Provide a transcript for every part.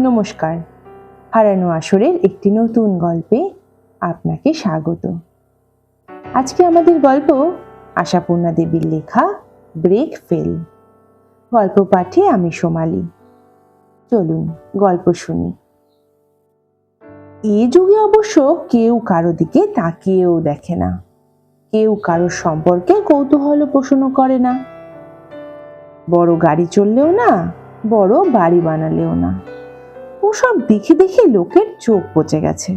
নমস্কার। হারানো আসরের একটি নতুন গল্পে আপনাকে স্বাগত। আজকে আমাদের গল্প আশাপূর্ণা দেবীর লেখা ব্রেক ফেল। গল্প পাঠে আমি সোমালি। চলুন, গল্প শুনি। এ যুগে অবশ্য কেউ কারও দিকে তাকিয়েও দেখে না। কেউ কারোর সম্পর্কে কৌতূহল পোষণ করে না। বড় গাড়ি চললেও না, বড় বাড়ি বানালেও না। ওসব দেখে দেখে লোকের চোখ পচে গেছে।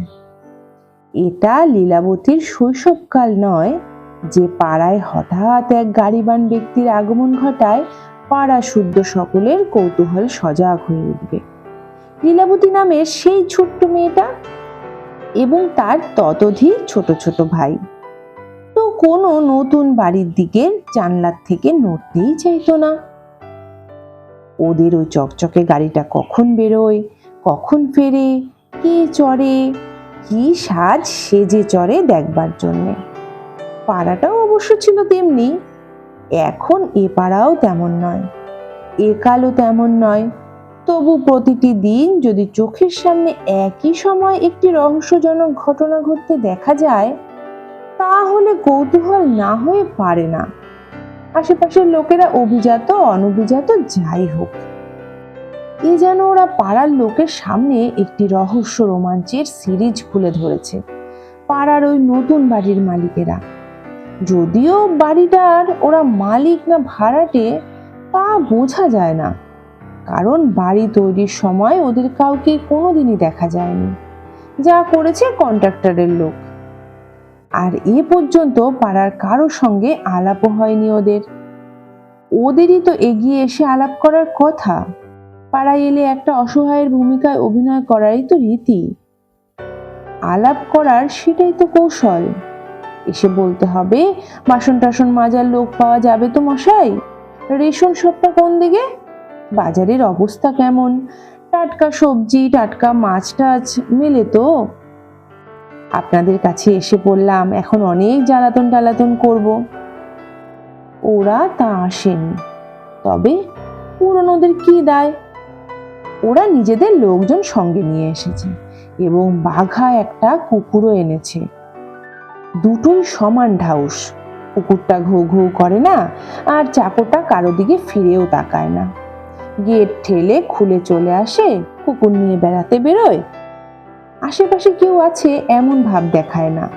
এটা লীলাবতীর শৈশবকাল নয়, যে পাড়ায় হঠাৎ এক গাড়িবান ব্যক্তির আগমন ঘটায় পাড়া শুদ্ধ সকলের কৌতূহল সজাগ হয়ে উঠবে। লীলাবতী নামের সেই ছোট্ট মেয়েটা এবং তার ততোধিক ছোট ছোট ভাই। তো কোনো নতুন বাড়ির দিকে জানলার থেকে নড়তেই চাইতো না। ওদের ওই চকচকে গাড়িটা কখন বেরোয় কখন ফেরে? কে চড়ে? কি সাজ সেজে চড়ে দেখবার জন্যে? পাড়াটাও অবশ্য ছিল তেমনি। এখন এ পাড়াও তেমন নয়। এ কালও তেমন নয়। তবু প্রতিটি দিন যদি চোখের সামনে একই সময় একটি রহস্যজনক ঘটনা ঘটতে দেখা যায়, তাহলে কৌতূহল না হয়ে পারে না। আশেপাশের লোকেরা অভিজাত, অনভিজাত যাই হোক। এ যেন ওরা পাড়ার লোকের সামনে একটি রহস্য রোমাঞ্চের সিরিজ খুলে ধরেছে। পাড়ার ওই নতুন বাড়ির মালিকেরা। যদিও বাড়িটার ওরা মালিক না ভাড়াটে, তা বোঝা যায় না। কারণ বাড়ি তৈরির সময় ওদের কাউকে কোনোদিনই দেখা যায়নি। যা করেছে কন্ট্রাক্টরের লোক। আর এ পর্যন্ত পাড়ার কারও সঙ্গে আলাপও হয়নি ওদের। ওদেরই তো এগিয়ে এসে আলাপ করার কথা। পাড়ায় এলে একটা অসহায়ের ভূমিকায় অভিনয় করারই তো রীতি। আলাপ করার সেটাই তো কৌশল। এসে বলতে হবে, বাসন টাসন মাজার লোক পাওয়া যাবে তো মশাই? রেশন সবটা কোন দিকে? বাজারের অবস্থা কেমন? টাটকা সবজি, টাটকা মাছ টাছ মেলে তো। আপনাদের কাছে এসে পড়লাম এখন অনেক জ্বালাতন টালাতন করব। ওরা তা আসেনি। তবে পুরনোদের কি দায়? ওরা নিজেদের লোকজন সঙ্গে নিয়ে এসেছে এবং বাঘা একটা কুকুরও এনেছে। দুটোই সমান ঢাউস। কুকুরটা ঘু ঘু করে না আর চাকরটা কারও দিকে ফিরেও তাকায় না। গেট ঠেলে খুলে চলে আসে, কুকুর নিয়ে বেড়াতে বেরোয়। আশেপাশে কেউ আছে এমন ভাব দেখায় না।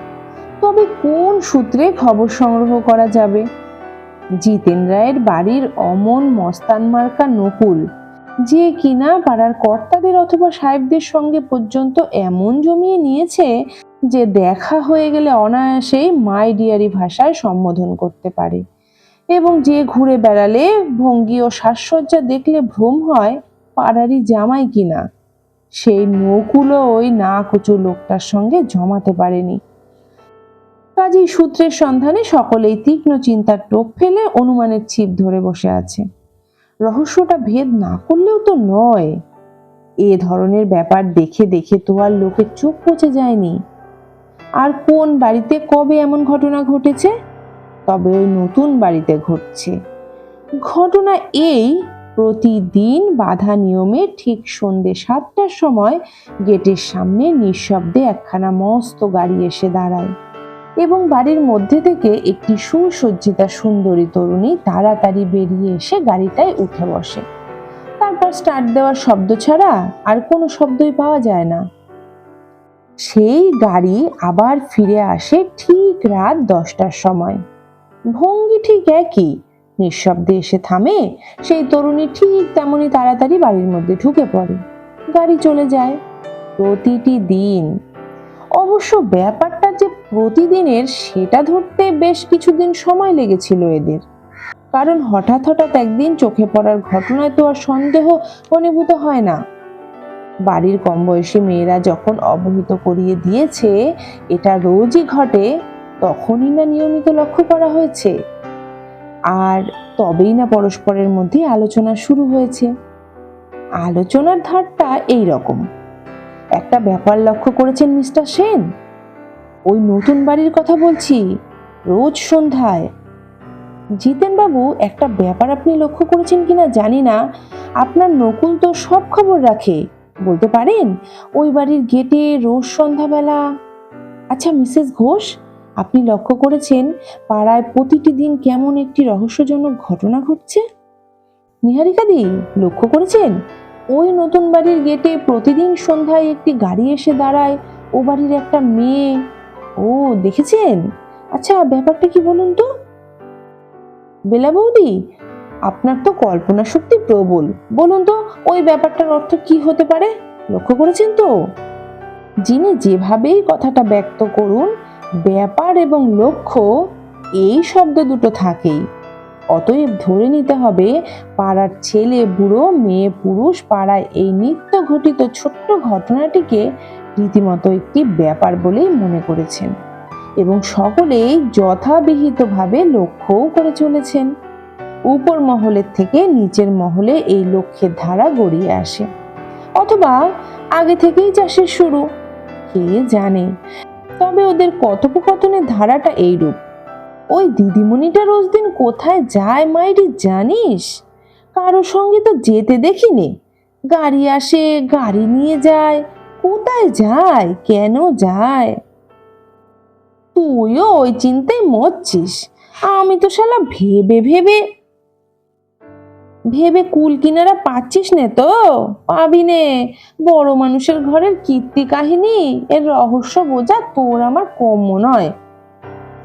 তবে কোন সূত্রে খবর সংগ্রহ করা যাবে? জিতেন রায়ের বাড়ির অমন মস্তান মার্কা নকুল যে কিনা পাড়ার কর্তাদের অথবা সাহেবদের সঙ্গে পর্যন্ত এমন জমিয়ে নিয়েছে যে দেখা হয়ে গেলে অনায়াসেই মাই ডিয়ারি ভাষায় সম্বোধন করতে পারে। এবং যে ঘুরে বেড়ালে ভঙ্গি ও সাজসজ্জা দেখলে ভ্রম হয় পাড়ারই জামাই কিনা। সেই নৌকুলো ওই না কচু লোকটার সঙ্গে জমাতে পারেনি। কাজেই সূত্রের সন্ধানে সকলেই তীক্ষ্ণ চিন্তার টোপ ফেলে অনুমানের ছিপ ধরে বসে আছে। রহস্যটা ভেদ না করলেও তো নয়। এ ধরনের ব্যাপার দেখে দেখে তো আর লোকের চোখ পচে যায়নি। আর কোন বাড়িতে কবে এমন ঘটনা ঘটেছে? তবে ওই নতুন বাড়িতে ঘটছে। ঘটনা এই, প্রতিদিন বাধা নিয়মে ঠিক সন্ধে সাতটার সময় গেটের সামনে নিঃশব্দে একখানা মস্ত গাড়ি এসে দাঁড়ায়। এবং বাড়ির মধ্যে থেকে একটি সুসজ্জিতা সুন্দরী তরুণী তাড়াতাড়ি বেরিয়ে এসে গাড়িটায় উঠে বসে। তারপর স্টার্ট দেওয়ার শব্দ ছাড়া আর কোনো শব্দই পাওয়া যায় না। সেই গাড়ি আবার ফিরে আসে ঠিক রাত দশটার সময়। ভঙ্গি ঠিক একই, নিঃশব্দে এসে থামে সেই তরুণী ঠিক তেমনি তাড়াতাড়ি বাড়ির মধ্যে ঢুকে পড়ে। গাড়ি চলে যায় প্রতিটি দিন। অবশ্য ব্যাপারটা প্রতিদিনের সেটা ধরতে বেশ কিছুদিন সময় লেগেছিল এদের। কারণ হঠাৎ হঠাৎ একদিন চোখে পড়ার ঘটনায় তো আর সন্দেহ অনুভূত হয় না। বাড়ির কম বয়সী মেয়েরা যখন অবহিত করিয়ে দিয়েছে, এটা রোজই ঘটে, তখনই না নিয়মিত লক্ষ্য করা হয়েছে। আর তবেই না পরস্পরের মধ্যে আলোচনা শুরু হয়েছে। আলোচনার ধারটা এই রকম। একটা ব্যাপার লক্ষ্য করেছেন মিস্টার সেন? ওই নতুন বাড়ির কথা বলছি? রোজ সন্ধ্যায়। জিতেনবাবু, একটা ব্যাপার আপনি লক্ষ্য করেছেন কিনা জানি না। আপনার নকুল তো সব খবর রাখে। বলতে পারেন? ওই বাড়ির গেটে রোজ সন্ধ্যাবেলা। আচ্ছা মিসেস ঘোষ, আপনি লক্ষ্য করেছেন পাড়ায় প্রতিটি দিন কেমন একটি রহস্যজনক ঘটনা ঘটছে? নিহারিকাদি লক্ষ্য করেছেন? ওই নতুন বাড়ির গেটে প্রতিদিন সন্ধ্যায় একটি গাড়ি এসে দাঁড়ায়। ও বাড়ির একটা মেয়ে ও, দেখেছেন? আচ্ছা ব্যাপারটা কি বলুন তো? বেলা বৌদি, আপনার তো কল্পনা শক্তি প্রবল। বলুন তো, ওই ব্যাপারটার অর্থ কি হতে পারে? লক্ষ্য করেছেন তো? যিনি যেভাবেই কথাটা ব্যক্ত করুন, ব্যাপার এবং লক্ষ্য এই শব্দ দুটো থাকেই। অতএব ধরে নিতে হবে, পাড়ার ছেলে, বুড়ো, মেয়ে, পুরুষ, পাড়ায় এই নিত্য ঘটিত ছোট্ট ঘটনাটিকে রীতিমতো একটি ব্যাপার বলেই মনে করেছেন এবং সকলেই যথাবিহিতভাবে লক্ষ্যও করে চলেছেন। উপর মহলের থেকে নিচের মহলে এই লক্ষ্যের ধারা গড়িয়ে আসে। অথবা আগে থেকেই চাষের শুরু, কে জানে? তবে ওদের কথোপকথনের ধারাটা এইরূপ। ওই দিদিমণিটা রোজ দিন কোথায় যায় মাইরি জানিস? কারও সঙ্গে তো যেতে দেখিনি। গাড়ি আসে, গাড়ি নিয়ে যায় কোথায় যায়? কেন যায়? তুইও ওই চিন্তায় মরছিস। আমি তো শালা ভেবে ভেবে ভেবে কুল কিনারা পাচ্ছিস নে তো? পাবি নে। বড় মানুষের ঘরের কীর্তি কাহিনী, এর রহস্য বোঝা তোর আমার কম্য নয়।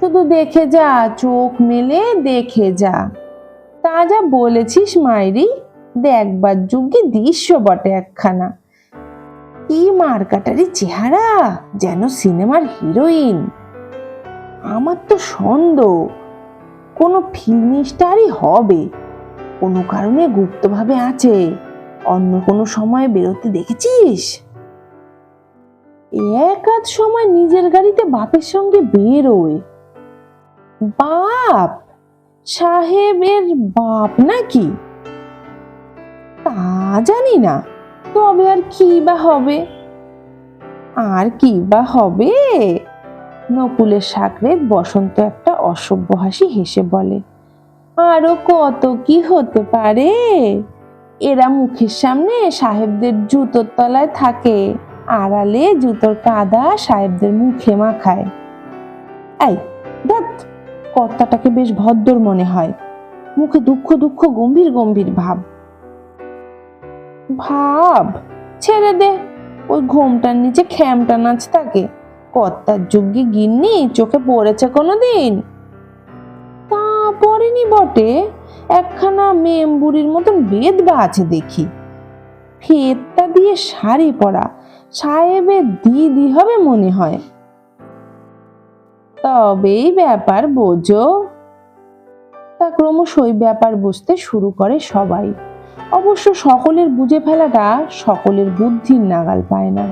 শুধু দেখে যা, চোখ মেলে দেখে যা। তা যা বলেছিস মাইরি, দেখবার যোগ্যে দৃশ্য বটে একখানা। কি মারকাটারি চেহারা, যেন সিনেমার হিরোইন। আমার তো সন্দেহ, কোনো ফিল্মি স্টারই হবে। কোনো কারণে গুপ্তভাবে আছে, অন্য কোনো সময় বেরোতে দেখেছিস? এক আধ সময় নিজের গাড়িতে বাপের সঙ্গে বেরোয়। বাপ? সাহেবের বাপ নাকি? তা জানি না। তবে আর কি বা হবে? আর কি বা হবে? নকুলের সাকরেত বসন্ত একটা অসভ্য হাসি হেসে বলে, আরও কত কি হতে পারে? এরা মুখের সামনে সাহেবদের জুতোর তলায় থাকে, আড়ালে জুতোর কাদা সাহেবদের মুখে মাখায়। দেখ, কর্তাটাকে বেশ ভদ্র মনে হয়। মুখে দুঃখ দুঃখ, গম্ভীর গম্ভীর ভাব। ভাব, ছেড়ে দে। ওই ঘোমটার নিচে খ্যামটা নাচ থাকে কর্তার যোগ্যে গিন্নি, চোখে পড়েছে কোনোদিন? তা পড়েনি বটে। একখানা মেম্বুরির মতন বেদ বা আছে দেখি। ফেতটা দিয়ে শাড়ি পরা সাহেবের দিদি হবে মনে হয়। তবেই ব্যাপার বোঝো। তা ক্রমশই ব্যাপার বুঝতে শুরু করে সবাই। অবশ্য সকলের বুঝে ফেলাটা সকলের বুদ্ধির নাগাল পায় না।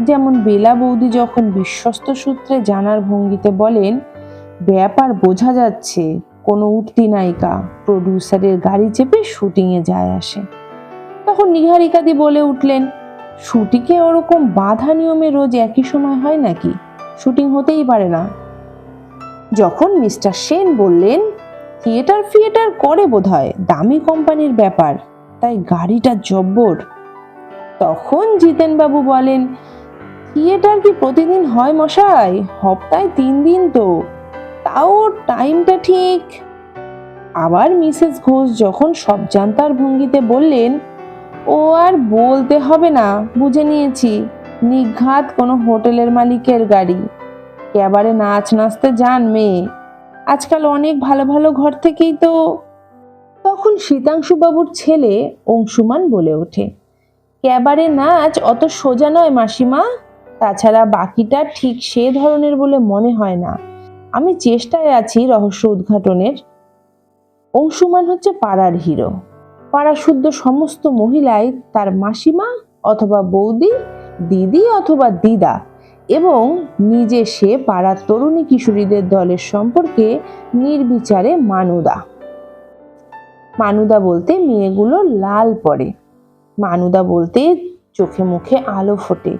যেমন বেলা বৌদি যখন বিশ্বস্ত সূত্রে জানার ভঙ্গিতে বলেন, ব্যাপার বোঝা যাচ্ছে, কোনো উঠতি নায়িকা প্রডিউসারের গাড়ি চেপে শুটিংয়ে যায় আসে। তখন নিহারিকাদি বলে উঠলেন শুটিংয়ে ওরকম বাধা নিয়মে রোজ একই সময় হয় নাকি? শুটিং হতেই পারে না। যখন মিস্টার সেন বললেন থিয়েটার ফিয়েটার করে বোধহয়, দামি কোম্পানির ব্যাপার, তাই গাড়িটা জব্বর। তখন জিতেনবাবু বলেন, থিয়েটার কি প্রতিদিন হয় মশাই? হপ্তায় তিন দিন তো। তাও টাইমটা ঠিক? আবার মিসেস ঘোষ যখন সব জানতার ভঙ্গিতে বললেন, ও আর বলতে হবে না, বুঝে নিয়েছি। নিঘাত কোনো হোটেলের মালিকের গাড়ি। ক্যাবারে নাচ নাচতে যান মেয়ে। আজকাল অনেক ভালো ভালো ঘর থেকেই তো তখন শীতাংশুবাবুর ছেলে অংশুমান বলে ওঠে। ক্যাবারে নাচ অত সোজা নয়, মাসিমা। তাছাড়া বাকিটা ঠিক সে ধরনের বলে মনে হয় না। আমি চেষ্টায় আছি রহস্য উদ্ঘাটনের। অংশুমান হচ্ছে পাড়ার হিরো। পাড়া শুদ্ধ সমস্ত মহিলাই তার মাসিমা অথবা বৌদি, দিদি অথবা দিদা এবং নিজে সে পাড়ার তরুণী কিশোরীদের দলের সম্পর্কে নির্বিচারে মানুদা। মানুদা বলতে মেয়েগুলো লাল পড়ে মানুদা বলতে চোখে মুখে আলো ফোটে।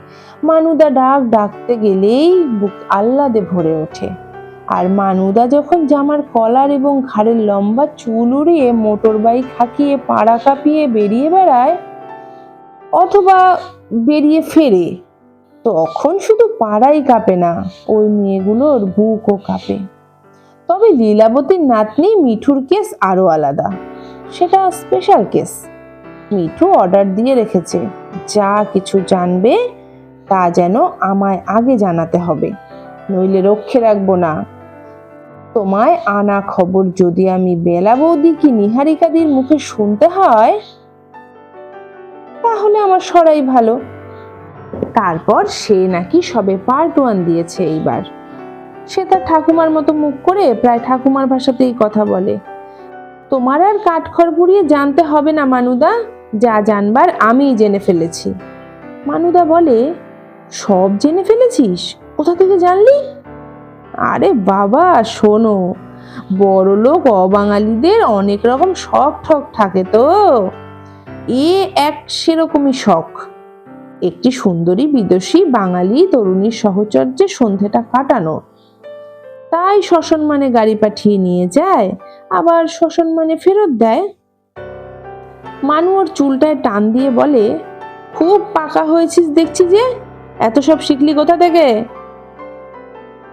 মানুদা ডাক ডাকতে গেলেই বুক আহ্লাদে ভরে ওঠে। আর মানুদা যখন জামার কলার এবং ঘাড়ের লম্বা চুল উড়িয়ে মোটর বাইক হাঁকিয়ে পাড়া কাঁপিয়ে বেরিয়ে বেড়ায় অথবা বেরিয়ে ফেরে তখন শুধু পাড়াই কাঁপে না, ওই মেয়েগুলোর বুকও কাঁপে। তবে লীলাবতীর নাতনি মিঠুর কেস আরও আলাদা। সেটা স্পেশাল কেস। মিঠু অর্ডার দিয়ে রেখেছে, যা কিছু জানবে তা যেন আমায় আগে জানাতে হবে, নইলে রক্ষে রাখব না। তোমায় আনা খবর যদি আমি বেলা বৌদি কি নিহারিকাদির মুখে শুনতে হয়, তাহলে আমার সরাই ভালো। তারপর সে নাকি সবে পার্ট ওয়ান দিয়েছে এইবার। সে তার ঠাকুমার মতো মুখ করে প্রায় ঠাকুমার ভাষাতেই কথা বলে। তোমার আর কাঠখড় পুড়িয়ে জানতে হবে না, মানুদা। যা জানবার আমিই জেনে ফেলেছি। মানুদা বলে, সব জেনে ফেলেছিস? কোথা থেকে জানলি? আরে বাবা, শোনো বড় লোক অবাঙালিদের অনেক রকম শখ ঠক থাকে তো। এ এক সেরকমই শখ। একটি সুন্দরী বিদেশি বাঙালি তরুণীর সহচর্যে সন্ধেটা কাটানো। তাই শ্মশান মানে গাড়ি পাঠিয়ে নিয়ে যায়, আবার শ্মশান মানে ফেরত দেয়। মানু ওর চুলটায় টান দিয়ে বলে, খুব পাকা হয়েছিস দেখছি যে, এত সব শিখলি কোথা থেকে?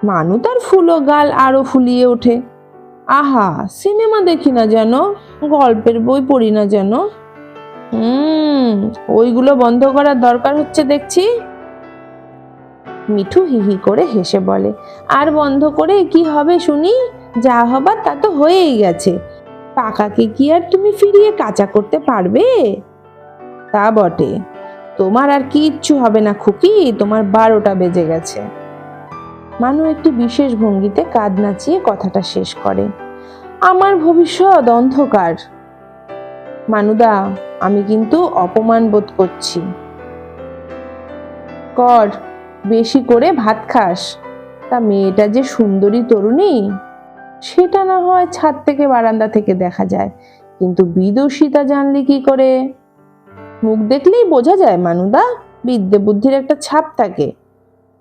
মানু তার ফুলো গাল আরও ফুলিয়ে ওঠে। আহা, সিনেমা দেখি না যেন, গল্পের বই পড়ি না যেন। হুম, ওইগুলো বন্ধ করার দরকার হচ্ছে দেখছি। মিঠু হিহি করে হেসে বলে, আর বন্ধ করে কি হবে শুনি? যা হবার তা তো হয়েই গেছে। পাকাকে কি আর তুমি ফিরিয়ে কাঁচা করতে পারবে? তা বটে। তোমার আর কিচ্ছু হবে না খুকি, তোমার বারোটা বেজে গেছে। মানু একটি বিশেষ ভঙ্গিতে কাঁধ নাচিয়ে কথাটা শেষ করে। আমার ভবিষ্যৎ অন্ধকার। মানুদা, আমি কিন্তু অপমান বোধ করছি। কর, বেশি করে ভাত খাস। তা মেয়েটা যে সুন্দরী তরুণী, সেটা না হয় ছাদ থেকে বারান্দা থেকে দেখা যায়। কিন্তু বিদুষিতা জানলি কি করে? মুখ দেখলেই বোঝা যায় মানুদা, বিদ্যে বুদ্ধির একটা ছাপ থাকে।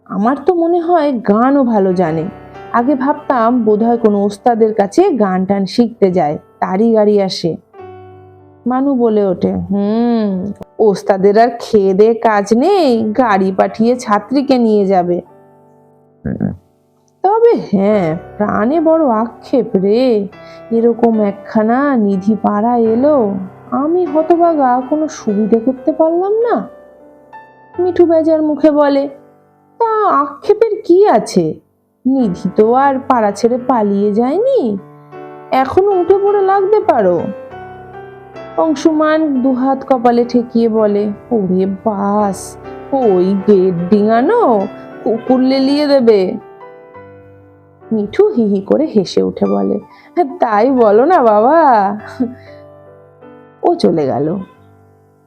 আমার তো মনে হয় গানও ভালো জানে। আগে ভাবতাম বোধহয় কোনো ওস্তাদের কাছে গান টান শিখতে যায়, তারই গাড়ি আসে। মানু বলে ওঠে, হুম, ওস্তাদের আর খেয়ে দে কাজ নেই, গাড়ি পাঠিয়ে ছাত্রীকে নিয়ে যাবে। তবে হ্যাঁ প্রাণে বড় আক্ষেপ রে, এরকম একখানা নিধি পাড়া এলো, আমি হতবাগা কোনো সুবিধে করতে পারলাম না। মিঠু বেজার মুখে বলে, তা আক্ষেপের কি আছে? নিধি তো আর পাড়া ছেড়ে পালিয়ে যায়নি, এখনও উঠে পড়ে লাগতে পারো। অংশুমান দুহাত কপালে ঠেকিয়ে বলে ওরে বাস ওই গেট ডিঙানো কুকুর লেলিয়ে দেবে। মিঠু হিহি করে হেসে উঠে বলে "হ্যাঁ, তাই বলো না বাবা। ও চলে গেল।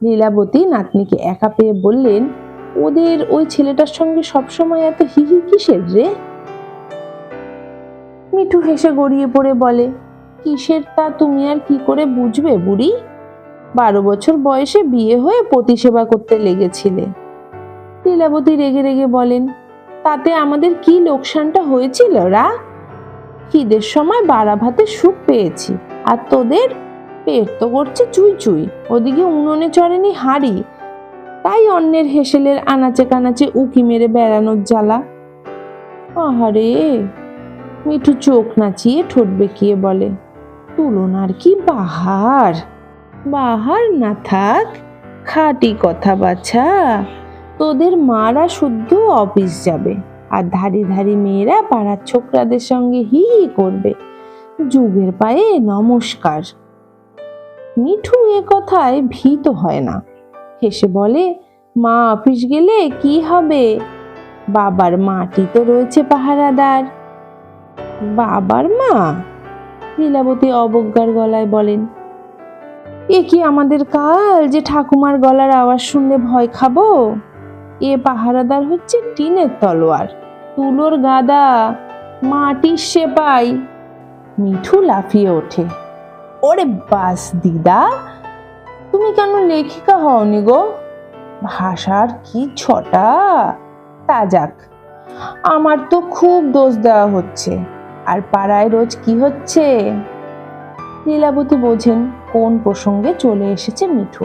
লীলাবতী নাতনিকে একা পেয়ে বললেন ওদের ওই ছেলেটার সঙ্গে সবসময় এত হিহি কিসের রে? মিঠু হেসে গড়িয়ে পড়ে বলে কিসের তা তুমি আর কি করে বুঝবে বুড়ি? বারো বছর বয়সে বিয়ে হয়ে পতি সেবা করতে লেগেছিলে। লীলাবতী রেগে রেগে বলেন, তাতে আমাদের কি লোকসানটা হয়েছিল, রা? খিদের সময় বাড়া ভাতে সুখ পেয়েছি, আর তোদের? পেট তো করছে চুই চুই, ওদিকে উনুনে চড়েনি হাড়ি। তাই অন্যের হেসেলের আনাচে কানাচে উকি মেরে বেড়ানোর জ্বালা। আহারে! মিঠু চোখ নাচিয়ে ঠোঁট বেঁকিয়ে বলে, তুলনার কি বাহার? বাহার না থাক, খাটি কথা বাছা। তোদের মারা শুদ্ধ অফিস যাবে, আর ধারি ধারি মেয়েরা পাড়ার ছোকরাদের সঙ্গে হি করবে। যুগের পায়ে নমস্কার। মিঠু এ কথায় ভীত হয় না। হেসে বলে, মা অফিস গেলে কি হবে? বাবার মাটি তো রয়েছে পাহারাদার। বাবার মা? লীলাবতী অবজ্ঞার গলায় বলেন এ কি আমাদের কাল যে ঠাকুমার গলার আওয়াজ শুনলে ভয় খাব? এ পাহারাদার হচ্ছে টিনের তলোয়ার, তুলোর গাদা, মাটির সেপাই। মিঠু লাফিয়ে ওঠে। ওরে বাস দিদা, তুমি কেন লেখিকা হওনি গো? ভাষার কি ছটা? তা যাক, আমার তো খুব দোষ দেওয়া হচ্ছে। আর পাড়ায় রোজ কি হচ্ছে? লীলাবতী বোঝেন কোন প্রসঙ্গে চলে এসেছে মিঠু?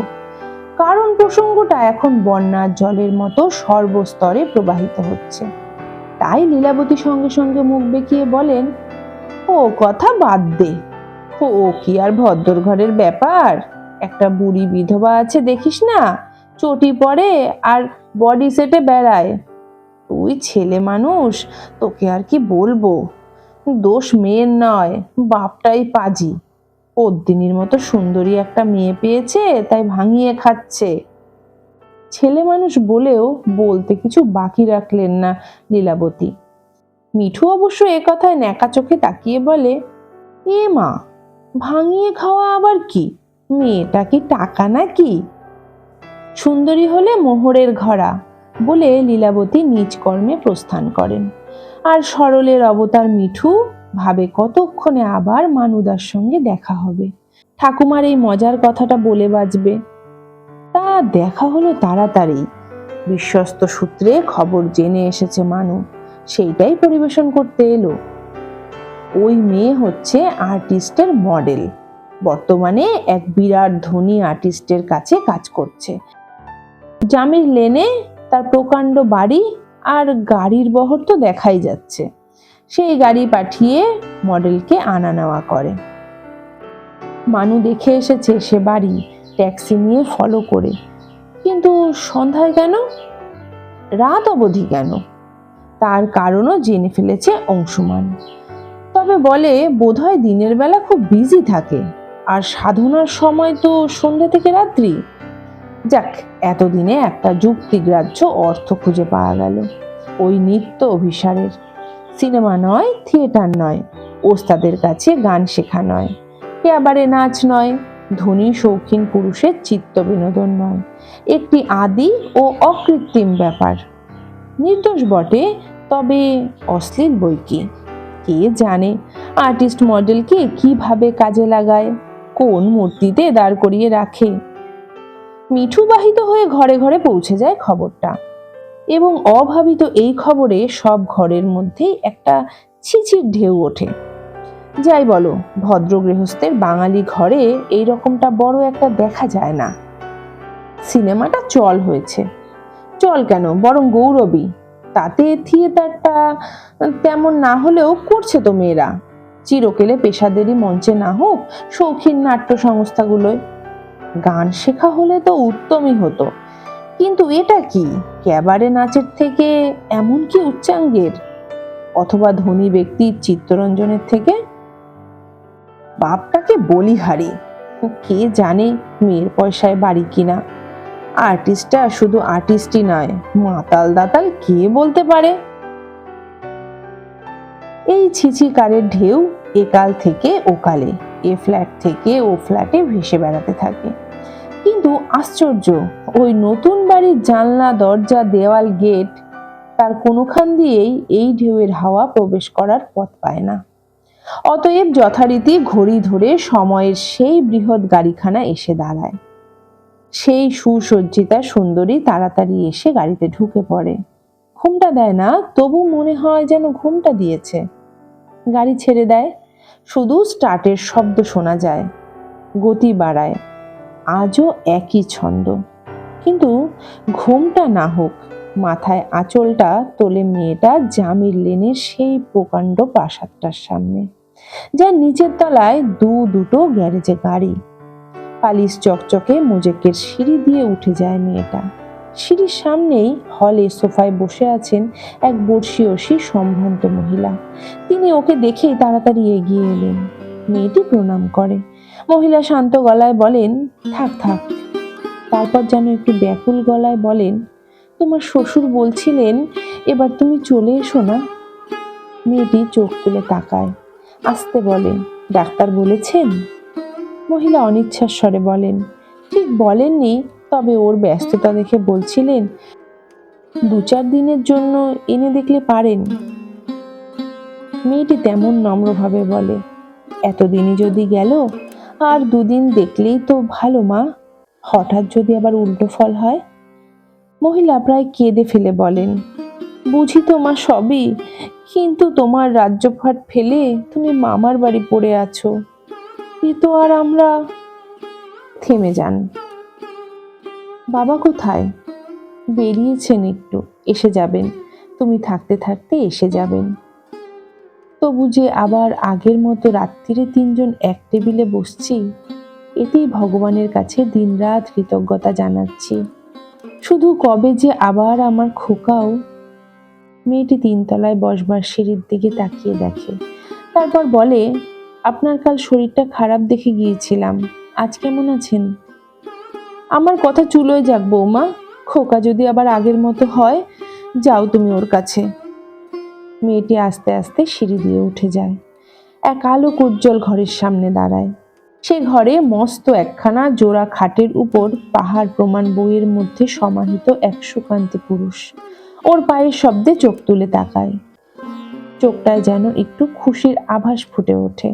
কারণ প্রসঙ্গটা এখন বন্যার জলের মতো সর্বস্তরে প্রবাহিত হচ্ছে। তাই লীলাবতী সঙ্গে সঙ্গে মুখ বেঁকিয়ে বলেন, ও কথা বাদ দে। ও কি আর ভদ্র ঘরের ব্যাপার? একটা বুড়ি বিধবা আছে দেখিস না? চটি পরে আর বডি সেটে বেড়ায়। তুই ছেলে মানুষ, তোকে আর কি বলব? দোষ মেয়ের নয়, বাপটাই পাজি। পদ্মিনীর মতো সুন্দরী একটা মেয়ে পেয়েছে, তাই ভাঙিয়ে খাচ্ছে। ছেলে মানুষ বলেও বলতে কিছু বাকি রাখলেন না লীলাবতী। মিঠু অবশ্য এ কথায় ন্যাকা চোখে তাকিয়ে বলে, এ মা, ভাঙিয়ে খাওয়া আবার কি? মেয়েটা কি টাকা নাকি? সুন্দরী হলে মোহরের ঘরা বলে লীলাবতী নিজ কর্মে প্রস্থান করেন। আর সরলের অবতার মিঠু ভাবে কতক্ষণে আবার মানুদার সঙ্গে দেখা হবে। ঠাকুমার এই মজার কথাটা বলে বাজবে। তা দেখা হলো তাড়াতাড়ি। বিশ্বস্ত সূত্রে খবর জেনে এসেছে মানু, সেইটাই পরিবেশন করতে এলো। ওই মেয়ে হচ্ছে আর্টিস্টের মডেল। বর্তমানে এক বিরাট ধনী আর্টিস্টের কাছে কাজ করছে। জামির লেনে তার প্রকাণ্ড বাড়ি আর গাড়ির বহর তো দেখাই যাচ্ছে। সেই গাড়ি পাঠিয়ে মডেলকে আনা নেওয়া করে। মানু দেখে এসেছে সে বাড়ি ট্যাক্সি নিয়ে ফলো করে। কিন্তু সন্ধ্যায় কেন? রাত অবধি কেন? তার কারণও জেনে ফেলেছে অংশুমান। তবে বলে, বোধহয় দিনের বেলা খুব বিজি থাকে। আর সাধনার সময় তো সন্ধ্যা থেকে রাত্রি। যাক, এতদিনে একটা যুক্তিগ্রাহ্য অর্থ খুঁজে পাওয়া গেল। ওই নিত্য অভিসারের। সিনেমা নয়, থিয়েটার নয়, ওস্তাদের কাছে গান শেখা নয়। এবারে নাচ নয়, ধনী, শৌখিন পুরুষের চিত্ত বিনোদন নয়। একটি আদি ও অকৃত্রিম ব্যাপার। নির্দোষ বটে, তবে অশ্লীল বই কি? কে জানে? আর্টিস্ট মডেলকে কীভাবে কাজে লাগায়? কোন মূর্তিতে দাঁড় করিয়ে রাখে? মিঠু বাহিত হয়ে ঘরে ঘরে পৌঁছে যায় খবরটা। এবং অভাবিত এই খবরে সব ঘরের মধ্যেই একটা ছিচির ঢেউ ওঠে। যাই বলো, ভদ্র গৃহস্থের বাঙালি ঘরে এই রকমটা বড় একটা দেখা যায় না। সিনেমাটা চল হয়েছে। চল কেন? বরং গৌরবী। তাতে থিয়েটারটা তেমন না হলেও করছে তো মেয়েরা। চিরকেলে পেশাদেরই মঞ্চে না হোক, শৌখিন নাট্য সংস্থাগুলোয় গান শেখা হলে তো উত্তমই হতো। কিন্তু এটা কি? ক্যাবারে নাচের থেকে এমন কি উচ্চাঙ্গের? অথবা ধনী ব্যক্তির চিত্তরঞ্জনের থেকে? বাপটাকে বলিহারি কে জানে মেয়ের পয়সায় বাড়ি কিনা? আর্টিস্টটা শুধু আর্টিস্টই নয়, মাতাল দাতাল কে বলতে পারে? এই ছিচিকারের ঢেউ একাল থেকে ওকালে, এ ফ্ল্যাট থেকে ও ফ্ল্যাটে ভেসে বেড়াতে থাকে। কিন্তু আশ্চর্য, ওই নতুন বাড়ির জানলা, দরজা, দেওয়াল, গেট তার কোনোখান দিয়েই এই ঢেউয়ের হাওয়া প্রবেশ করার পথ পায় না। অতএব যথারীতি ঘড়ি ধরে সময়ের সেই বৃহৎ গাড়িখানা এসে দাঁড়ায়। সেই সুসজ্জিতা সুন্দরী তাড়াতাড়ি এসে গাড়িতে ঢুকে পড়ে। ঘুমটা দেয় না, তবু মনে হয় যেন ঘুমটা দিয়েছে। গাড়ি ছেড়ে দেয়, শুধু স্টার্টের শব্দ শোনা যায়। গতি বাড়ায়। আজও একই ছন্দ। কিন্তু ঘুমটা না হোক, মাথায় আঁচলটা তোলে মেয়েটা জামির লেনের সেই প্রকাণ্ড প্রাসাদটার সামনে যার নিচের তলায় দু দুটো গ্যারেজে গাড়ি। পালিশ চকচকে মোজেকের সিঁড়ি দিয়ে উঠে যায় মেয়েটা। সিঁড়ির সামনেই হলে সোফায় বসে আছেন এক বর্ষীয়সী সম্ভ্রান্ত মহিলা। তিনি ওকে দেখেই তাড়াতাড়ি এগিয়ে এলেন। মেয়েটি প্রণাম করে। মহিলা শান্ত গলায় বলেন, থাক থাক। তারপর যেন একটু ব্যাকুল গলায় বলেন, তোমার শ্বশুর বলছিলেন এবার তুমি চলে এসো না? মেয়েটি চোখ তুলে তাকায়, আসতে বলে, ডাক্তার বলেছেন? মহিলা অনিচ্ছার স্বরে বলেন, ঠিক বলেননি, তবে ওর ব্যস্ততা দেখে বলছিলেন, দু চার দিনের জন্য এনে দেখলে পারেন। মেয়েটি তেমন নম্রভাবে বলে, এতদিনই যদি গেল আর দুদিন দেখলেই তো ভালো, মা। হঠাৎ যদি আবার উল্টো ফল হয়? মহিলা প্রায় কেঁদে ফেলে বলেন, বুঝি তো, মা, সবই। কিন্তু তোমার রাজ্যভাট ফেলে তুমি মামার বাড়ি পড়ে আছো। এ তো আর আমরা থেমে যান। বাবা কোথায়? বেরিয়েছেন একটু, এসে যাবেন। তুমি থাকতে থাকতে এসে যাবেন। তবু যে আবার আগের মতো রাত্রিরে তিনজন এক টেবিলে বসছি? এতেই ভগবানের কাছে দিনরাত কৃতজ্ঞতা জানাচ্ছি। শুধু কবে যে আবার আমার খোকাও? মেয়েটি তিনতলায় বসবার সিঁড়ির দিকে তাকিয়ে দেখে। তারপর বলে, আপনার কাল শরীরটা খারাপ দেখে গিয়েছিলাম। আজ কেমন আছেন? আমার কথা চুলোয় যাক বৌমা। খোকা যদি আবার আগের মতো হয়, যাও তুমি ওর কাছে। মেয়েটি আস্তে আস্তে সিঁড়ি দিয়ে উঠে যায়। এক আলোক উজ্জ্বল ঘরের সামনে দাঁড়ায়। সে ঘরে মস্ত একখানা জোড়া খাটের উপর পাহাড় প্রমাণ বইয়ের মধ্যে সমাহিত এক সুকান্তি পুরুষ। ওর পায়ের শব্দে চোখ তুলে তাকায়। চোখটায় যেন একটু খুশির আভাস ফুটে ওঠে।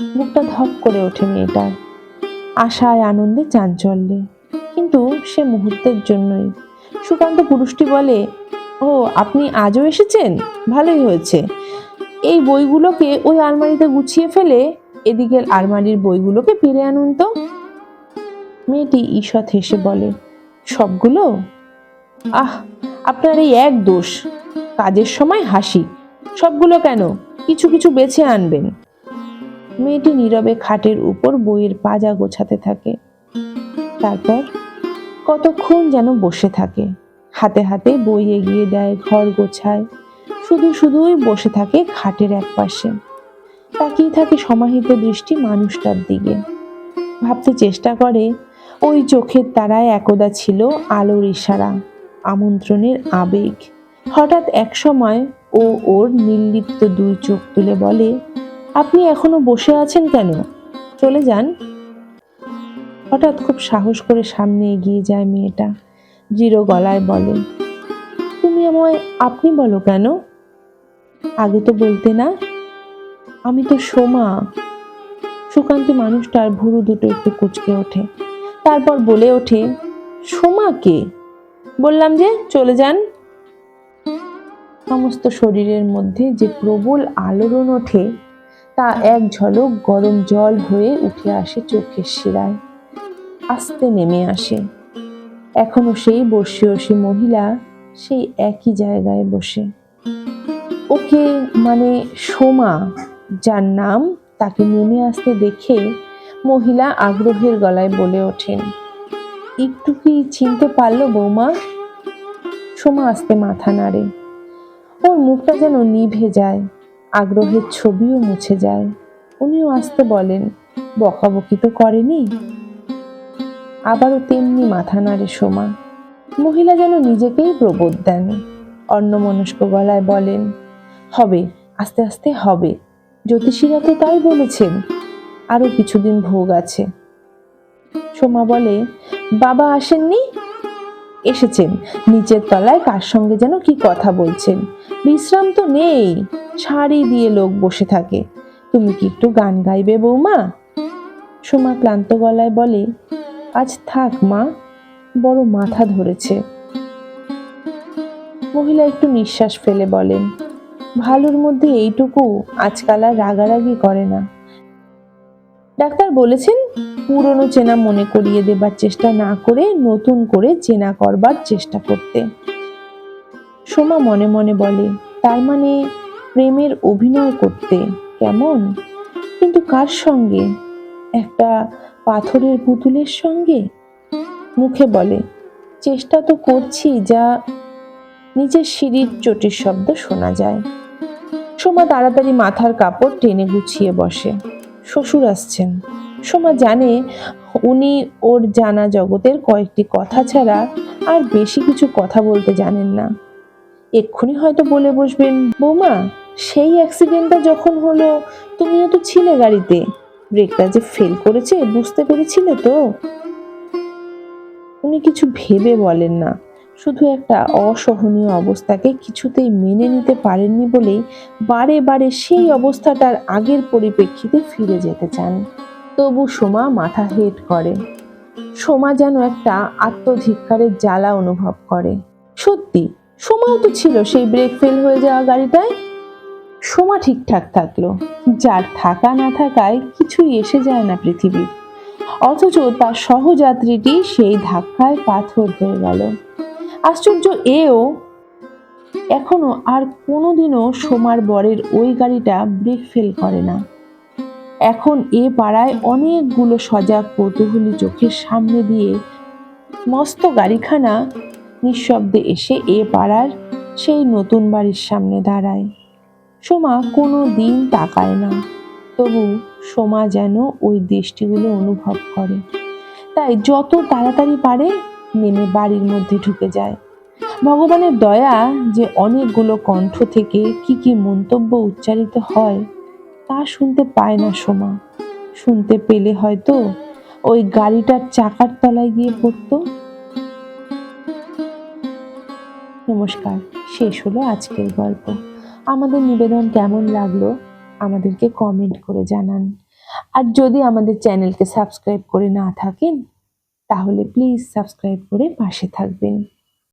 মুখটা ধপ করে ওঠে মেয়েটার। আশায় আনন্দে চাঞ্চল্যে। কিন্তু সে মুহূর্তের জন্যই। সুকান্ত পুরুষটি বলে ও, আপনি আজও এসেছেন? ভালোই হয়েছে। এই বইগুলোকে ওই আলমারিতে গুছিয়ে ফেলে এদিকের আলমারির বইগুলোকে ফিরে আনুন তো। মেয়েটি ঈষৎ হেসে বলে, সবগুলো? আহ, আপনার এই এক দোষ। কাজের সময় হাসি। সবগুলো কেন? কিছু কিছু বেছে আনবেন। মেয়েটি নীরবে খাটের উপর বইয়ের পাজা গোছাতে থাকে। তারপর কতক্ষণ যেন বসে থাকে। হাতে হাতে বই এগিয়ে দেয়, ঘর গোছায়। শুধু শুধুই বসে থাকে খাটের এক পাশে তাকিয়ে থাকে সমাহিত দৃষ্টি মানুষটার দিকে। ভাবতে চেষ্টা করে, ওই চোখের তারায় একদা ছিল আলোর ইশারা, আমন্ত্রণের আবেগ। হঠাৎ এক সময় ও ওর নির্লিপ্ত দুই চোখ তুলে বলে, আপনি এখনও বসে আছেন কেন? চলে যান। হঠাৎ খুব সাহস করে সামনে এগিয়ে যায় মেয়েটা। দৃঢ় গলায় বলে। তুমি আমায় আপনি বলো কেন? আগে তো বলতে না। আমি তো সোমা। সুকান্তি মানুষটার ভুরু দুটো একটু কুচকে ওঠে। তারপর বলে ওঠে, সোমা কে? বললাম যে, চলে যান। সমস্ত শরীরের মধ্যে যে প্রবল আলোড়ন ওঠে, তা এক ঝলক গরম জল হয়ে উঠে আসে চোখের শিরায়। আস্তে নেমে আসে। এখনও সেই বসিয়সী মহিলা সেই একই জায়গায় বসে। ওকে মানে সোমা, যার নাম তাকে নেমে আসতে দেখে মহিলা আগ্রহের গলায় বলে ওঠেন, একটু কি চিনতে পারল বৌমা? সোমা আস্তে মাথা নাড়ে। ওর মুখটা যেন নিভে যায়, আগ্রহের ছবিও মুছে যায়। উনিও আসতে বলেন, বকাবকি তো করেনি? আবারও তেমনি মাথা নাড়ে সোমা। মহিলা যেন নিজেকেই প্রবোধ দেন। অন্যমনস্ক গলায় বলেন, হবে, আস্তে আস্তে হবে। জ্যোতিষীরা তো তাই বলেছেন, আরও কিছুদিন ভোগ আছে। সোমা বলে, বাবা আসেননি? এসেছেন। নিচের তলায় কার সঙ্গে যেন কি কথা বলছেন? বিশ্রাম তো নেই। শাড়ি দিয়ে লোক বসে থাকে। তুমি কি একটু গান গাইবে বৌমা? সোমা ক্লান্ত গলায় বলে আজ থাক, মা। বড় মাথা ধরেছে। মহিলা একটু নিঃশ্বাস ফেলে বলেন, ভালোর মধ্যে এইটুকু আজকাল আর রাগারাগি করে না। ডাক্তার বলেছেন, পুরনো চেনা মনে করিয়ে দেবার চেষ্টা না করে নতুন করে চেনা করবার চেষ্টা করতে। সোমা মনে মনে বলে, তার মানে প্রেমের অভিনয় করতে, কেমন? কিন্তু কার সঙ্গে? একটা পাথরের পুতুলের সঙ্গে? মুখে বলে, চেষ্টা তো করছি যা নিচের সিঁড়ির চটির শব্দ শোনা যায়। সোমা তাড়াতাড়ি মাথার কাপড় টেনে গুছিয়ে বসে। শ্বশুর আসছেন। সোমা জানে উনি ওর জানা জগতের কয়েকটি কথা ছাড়া আর বেশি কিছু কথা বলতে জানেন না। এক্ষুনি হয়তো বলে বসবেন, বৌমা, সেই অ্যাক্সিডেন্টটা যখন হলো, তুমিও তো ছিলে গাড়িতে। ব্রেকটা যে ফেল করেছে, বুঝতে পেরেছিলে তো? উনি কিছু ভেবে বলেন না। শুধু একটা অসহনীয় অবস্থাকে কিছুতেই মেনে নিতে পারেননি বলেই বারে বারে সেই অবস্থাটার আগের পরিপ্রেক্ষিতে ফিরে যেতে চান। তবু সোমা মাথা হেট করে। সোমা যেন একটা আত্মধিক্কারের জ্বালা অনুভব করে। সত্যি, সোমাও তো ছিল সেই ব্রেক ফেল হয়ে যাওয়া গাড়িটায়? সোমা ঠিকঠাক থাকল। যার থাকা না থাকায় কিছুই এসে যায় না পৃথিবীর অথচ তার সহযাত্রীটি সেই ধাক্কায় পাথর হয়ে গেল। আশ্চর্য এও এখনও আর কোনোদিনও সোমার বরের ওই গাড়িটা ব্রেক ফেল করে না। এখন এ পাড়ায় অনেকগুলো সজাগ কৌতূহলী চোখের সামনে দিয়ে মস্ত গাড়িখানা নিঃশব্দে এসে এ পাড়ার সেই নতুন বাড়ির সামনে দাঁড়ায়। সোমা কোনো দিন তাকায় না। তবু সোমা যেন ওই দৃষ্টিগুলো অনুভব করে। তাই যত তাড়াতাড়ি পারে নেমে বাড়ির মধ্যে ঢুকে যায়। ভগবানের দয়া যে অনেকগুলো কণ্ঠ থেকে কি কি মন্তব্য উচ্চারিত হয়, তা শুনতে পায় না সোমা। শুনতে পেলে হয়তো ওই গাড়িটার চাকার তলায় গিয়ে পড়তো। নমস্কার, শেষ হলো আজকের গল্প। আমাদের নিবেদন কেমন লাগল, আমাদেরকে কমেন্ট করে জানান। আর যদি আমাদের চ্যানেলকে সাবস্ক্রাইব করে না থাকেন, তাহলে প্লিজ সাবস্ক্রাইব করে পাশে থাকবেন।